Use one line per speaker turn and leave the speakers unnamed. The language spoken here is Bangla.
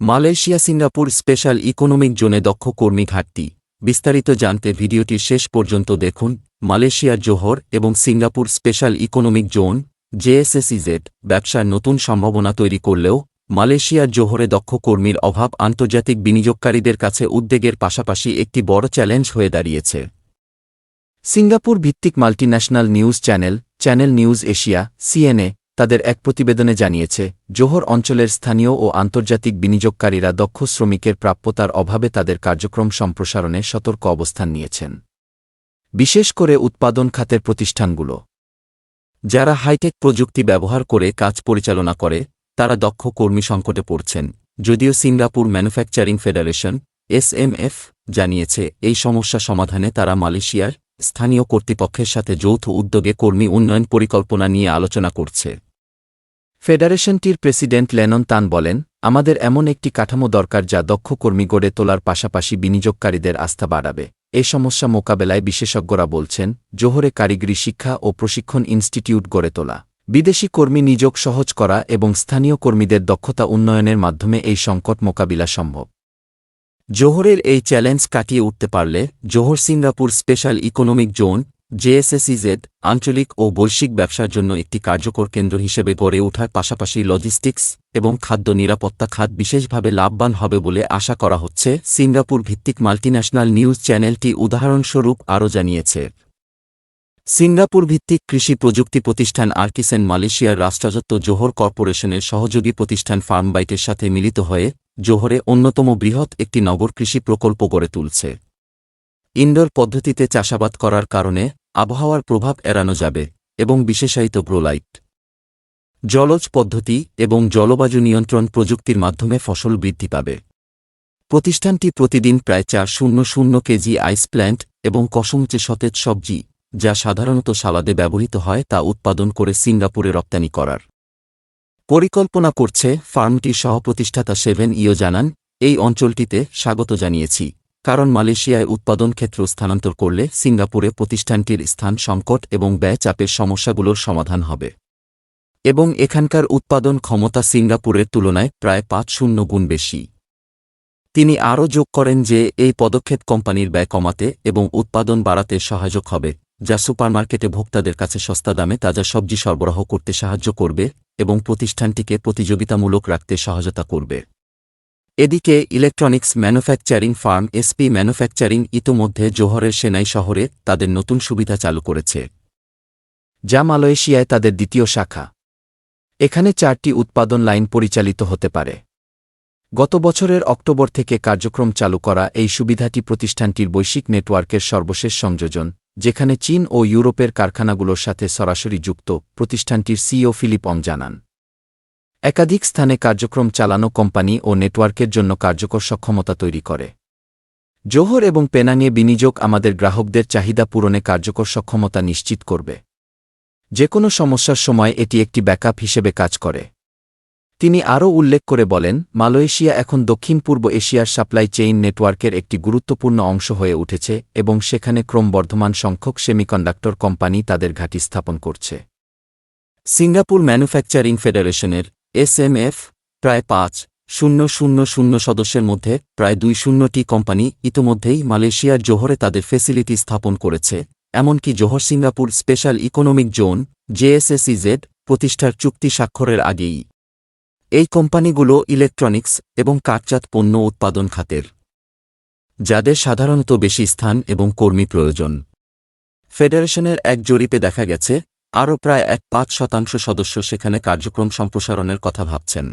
মালয়েশিয়া সিঙ্গাপুর স্পেশাল ইকোনমিক জোনে দক্ষ কর্মী ঘাটতি। বিস্তারিত জানতে ভিডিওটি শেষ পর্যন্ত দেখুন মালয়েশিয়ার জোহর এবং Singapore special economic zone, JSSEZ, ব্যবসার নতুন সম্ভাবনা তৈরি করলেও মালয়েশিয়ার জোহরে দক্ষ কর্মীর অভাব আন্তর্জাতিক বিনিয়োগকারীদের কাছে উদ্বেগের পাশাপাশি একটি বড় চ্যালেঞ্জ হয়ে দাঁড়িয়েছে। সিঙ্গাপুর ভিত্তিক multinational news channel channel news Asia, CNA তাদের এক প্রতিবেদনে জানিয়েছে, জোহর অঞ্চলের স্থানীয় ও আন্তর্জাতিক বিনিয়োগকারীরা দক্ষ শ্রমিকের প্রাপ্যতার অভাবে তাদের কার্যক্রম সম্প্রসারণে সতর্ক অবস্থান নিয়েছেন। বিশেষ করে উৎপাদন খাতের প্রতিষ্ঠানগুলো। যারা হাইটেক প্রযুক্তি ব্যবহার করে কাজ পরিচালনা করে, তারা দক্ষ কর্মী সংকটে পড়ছেন, যদিও সিঙ্গাপুর ম্যানুফ্যাকচারিং ফেডারেশন এসএমএফ জানিয়েছে, এই সমস্যা সমাধানে তারা মালয়েশিয়ার স্থানীয় কর্তৃপক্ষের সাথে যৌথ উদ্যোগে কর্মী উন্নয়ন পরিকল্পনা নিয়ে আলোচনা করছে। ফেডারেশনটির প্রেসিডেন্ট লেনন তান বলেন, আমাদের এমন একটি কাঠামো দরকার যা দক্ষ কর্মী গড়ে তোলার পাশাপাশি বিনিয়োগকারীদের আস্থা বাড়াবে। এ সমস্যা মোকাবেলায় বিশেষজ্ঞরা বলছেন, জোহরে কারিগরি শিক্ষা ও প্রশিক্ষণ ইনস্টিটিউট গড়ে তোলা, বিদেশি কর্মী নিযোগ সহজ করা এবং স্থানীয় কর্মীদের দক্ষতা উন্নয়নের মাধ্যমে এই সংকট মোকাবিলা সম্ভব। জোহরের এই চ্যালেঞ্জ কাটিয়ে উঠতে পারলে Johor Singapore special economic zone JSSEZ, আঞ্চলিক ও বৈশ্বিক ব্যবসার জন্য একটি কার্যকর কেন্দ্র হিসেবে গড়ে ওঠার পাশাপাশি লজিস্টিক্স এবং খাদ্য নিরাপত্তা খাত বিশেষভাবে লাভবান হবে বলে আশা করা হচ্ছে, সিঙ্গাপুর ভিত্তিক মাল্টিন্যাশনাল নিউজ চ্যানেলটি উদাহরণস্বরূপ আরও জানিয়েছে। সিঙ্গাপুর ভিত্তিক কৃষি প্রযুক্তি প্রতিষ্ঠান আর্কিসেন মালয়েশিয়ার রাষ্ট্রায়ত্ত জোহর কর্পোরেশনের সহযোগী প্রতিষ্ঠান ফার্মবাইটের সাথে মিলিত হয়ে জোহরে অন্যতম বৃহৎ একটি নগর কৃষি প্রকল্প গড়ে তুলছে। ইনডোর পদ্ধতিতে চাষাবাদ করার কারণে আবহাওয়ার প্রভাব এড়ানো যাবে এবং বিশেষায়িত ব্রোলাইট জলজ পদ্ধতি এবং জলবায়ু নিয়ন্ত্রণ প্রযুক্তির মাধ্যমে ফসল বৃদ্ধি পাবে। প্রতিষ্ঠানটি প্রতিদিন প্রায় চার শূন্য শূন্য কেজি আইস প্ল্যান্ট এবং কসমচে সতেজ সবজি, যা সাধারণত সালাদে ব্যবহৃত হয়, তা উৎপাদন করে সিঙ্গাপুরে রপ্তানি করার পরিকল্পনা করছে ফার্মটির সহপ্রতিষ্ঠাতা সেভেন ইও জানান। এই অঞ্চলটিতে স্বাগত জানিয়েছি। কারণ মালয়েশিয়ায় উৎপাদন ক্ষেত্র স্থানান্তর করলে সিঙ্গাপুরে প্রতিষ্ঠানটির স্থান সংকট এবং ব্যয় চাপের সমস্যাগুলোর সমাধান হবে। এবং এখানকার উৎপাদন ক্ষমতা সিঙ্গাপুরের তুলনায় প্রায় পাঁচ শূন্য গুণ বেশি। তিনি আরও যোগ করেন যে, এই পদক্ষেপ কোম্পানির ব্যয় কমাতে এবং উৎপাদন বাড়াতে সহায়ক হবে, যা সুপারমার্কেটে ভোক্তাদের কাছে সস্তা দামে তাজা সবজি সরবরাহ করতে সাহায্য করবে এবং প্রতিষ্ঠানটিকে প্রতিযোগিতামূলক রাখতে সহায়তা করবে। এদিকে, electronics manufacturing firm SP manufacturing ইতোমধ্যে জোহরের সেনাই শহরে তাদের নতুন সুবিধা চালু করেছে। যা মালয়েশিয়ায় তাদের দ্বিতীয় শাখা। এখানে চারটি উৎপাদন লাইন পরিচালিত হতে পারে। গত বছরের অক্টোবর থেকে কার্যক্রম চালু করা এই সুবিধাটি প্রতিষ্ঠানটির বৈশ্বিক নেটওয়ার্কের সর্বশেষ সংযোজন, যেখানে চীন ও ইউরোপের কারখানাগুলোর সাথে সরাসরি যুক্ত প্রতিষ্ঠানটির সিও ফিলিপ অং জানান। একাধিক স্থানে কার্যক্রম চালানো কোম্পানি ও নেটওয়ার্কের জন্য কার্যকর সক্ষমতা তৈরি করে। জোহর এবং পেনাঙে বিনিয়োগ আমাদের গ্রাহকদের চাহিদা পূরণে কার্যকর সক্ষমতা নিশ্চিত করবে। যে কোনো সমস্যার সময় এটি একটি ব্যাকআপ হিসেবে কাজ করে। তিনি আরও উল্লেখ করে বলেন, মালয়েশিয়া এখন দক্ষিণ পূর্ব এশিয়ার সাপ্লাই চেইন নেটওয়ার্কের একটি গুরুত্বপূর্ণ অংশ হয়ে উঠেছে এবং সেখানে ক্রমবর্ধমান সংখ্যক সেমিকন্ডাক্টর কোম্পানি তাদের ঘাঁটি স্থাপন করছে। সিঙ্গাপুর ম্যানুফ্যাকচারিং ফেডারেশনের এসএমএফ প্রায় পাঁচ, শূন্য শূন্য শূন্য সদস্যের মধ্যে প্রায় দুই শূন্যটি কোম্পানি ইতোমধ্যেই মালয়েশিয়ার জোহরে তাদের ফেসিলিটি স্থাপন করেছে। এমনকি Johor Singapore special economic zone JSSEZ প্রতিষ্ঠার চুক্তি স্বাক্ষরের আগেই। এই কোম্পানিগুলো ইলেকট্রনিক্স এবং কাঠজাত পণ্য উৎপাদন খাতের, যাদের সাধারণত বেশি স্থান এবং কর্মী প্রয়োজন। ফেডারেশনের এক জরিপে দেখা গেছে আরও প্রায় এক পাঁচ শতাংশ সদস্য সেখানে কার্যক্রম সম্প্রসারণের কথা ভাবছেন।